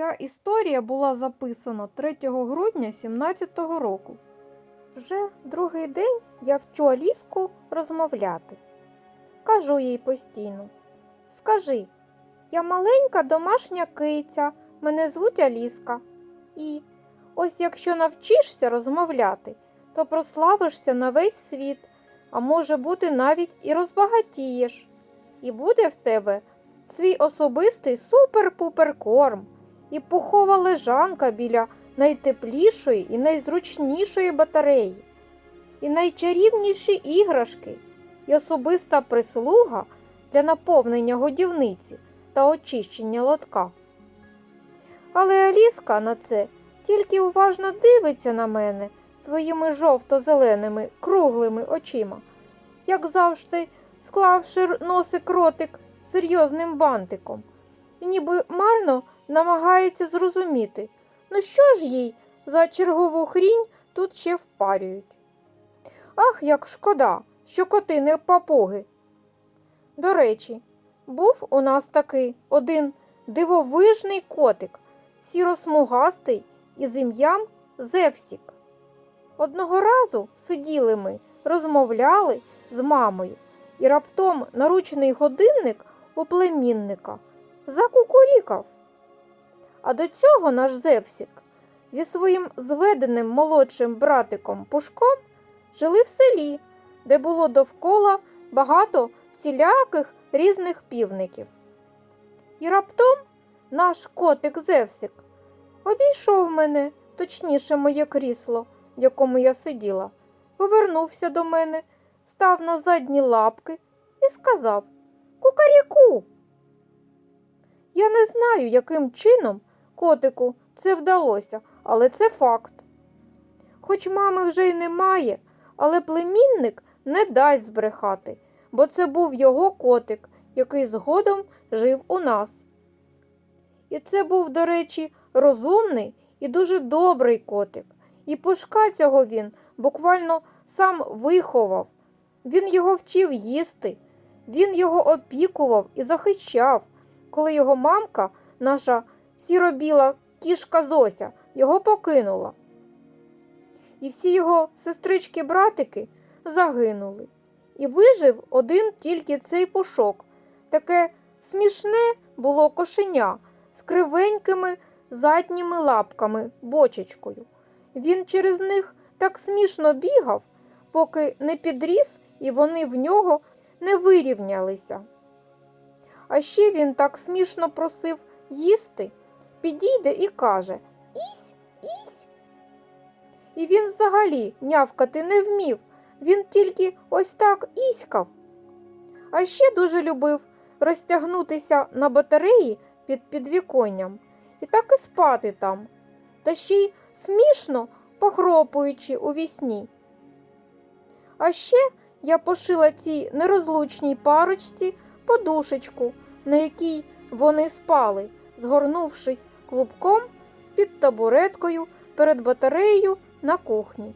Ця історія була записана 3 грудня 17-го року. Вже другий день я вчу Аліску розмовляти. Кажу їй постійно: Скажи, я маленька домашня киця, мене звуть Аліска. І ось якщо навчишся розмовляти, то прославишся на весь світ, а може бути навіть і розбагатієш. І буде в тебе свій особистий супер-пупер корм і пухова лежанка біля найтеплішої і найзручнішої батареї, і найчарівніші іграшки, і особиста прислуга для наповнення годівниці та очищення лотка. Але Аліска на це тільки уважно дивиться на мене своїми жовто-зеленими круглими очима, як завжди склавши носик ротик серйозним бантиком, і ніби марно намагається зрозуміти, ну що ж їй за чергову хрінь тут ще впарюють. Ах, як шкода, що коти не папуги. До речі, був у нас такий один дивовижний котик, сіросмугастий із ім'ям Зевсік. Одного разу сиділи ми, розмовляли з мамою, і раптом наручний годинник у племінника закукурікав. А до цього наш Зевсік зі своїм зведеним молодшим братиком Пушком жили в селі, де було довкола багато всіляких різних півників. І раптом наш котик Зевсік обійшов мене, точніше моє крісло, в якому я сиділа, повернувся до мене, став на задні лапки і сказав Кукаріку. Я не знаю, яким чином котику це вдалося, але це факт. Хоч мами вже й немає, але племінник не дасть збрехати, бо це був його котик, який згодом жив у нас. І це був, до речі, розумний і дуже добрий котик. І пушка цього він буквально сам виховав. Він його вчив їсти, він його опікував і захищав, коли його мамка, наша сіробіла кішка Зося, його покинула. І всі його сестрички-братики загинули. І вижив один тільки цей пушок. Таке смішне було кошеня з кривенькими задніми лапками, бочечкою. Він через них так смішно бігав, поки не підріс і вони в нього не вирівнялися. А ще він так смішно просив їсти, підійде і каже Ісь, ісь. І він взагалі нявкати не вмів, він тільки ось так іськав. А ще дуже любив розтягнутися на батареї під підвіконням і так і спати там, та ще й смішно похропуючи у вісні. А ще я пошила цій нерозлучній парочці подушечку, на якій вони спали, згорнувшись клубком під табуреткою перед батареєю на кухні.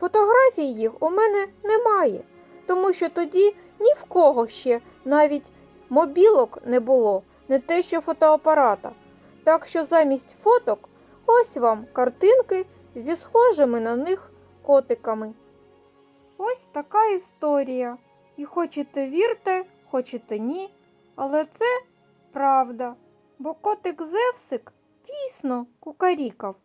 Фотографій їх у мене немає, тому що тоді ні в кого ще навіть мобілок не було, не те що фотоапарата. Так що замість фоток ось вам картинки зі схожими на них котиками. Ось така історія. І хочете вірте, хочете ні, але це правда, бо котик Зевсик дійсно кукарікав.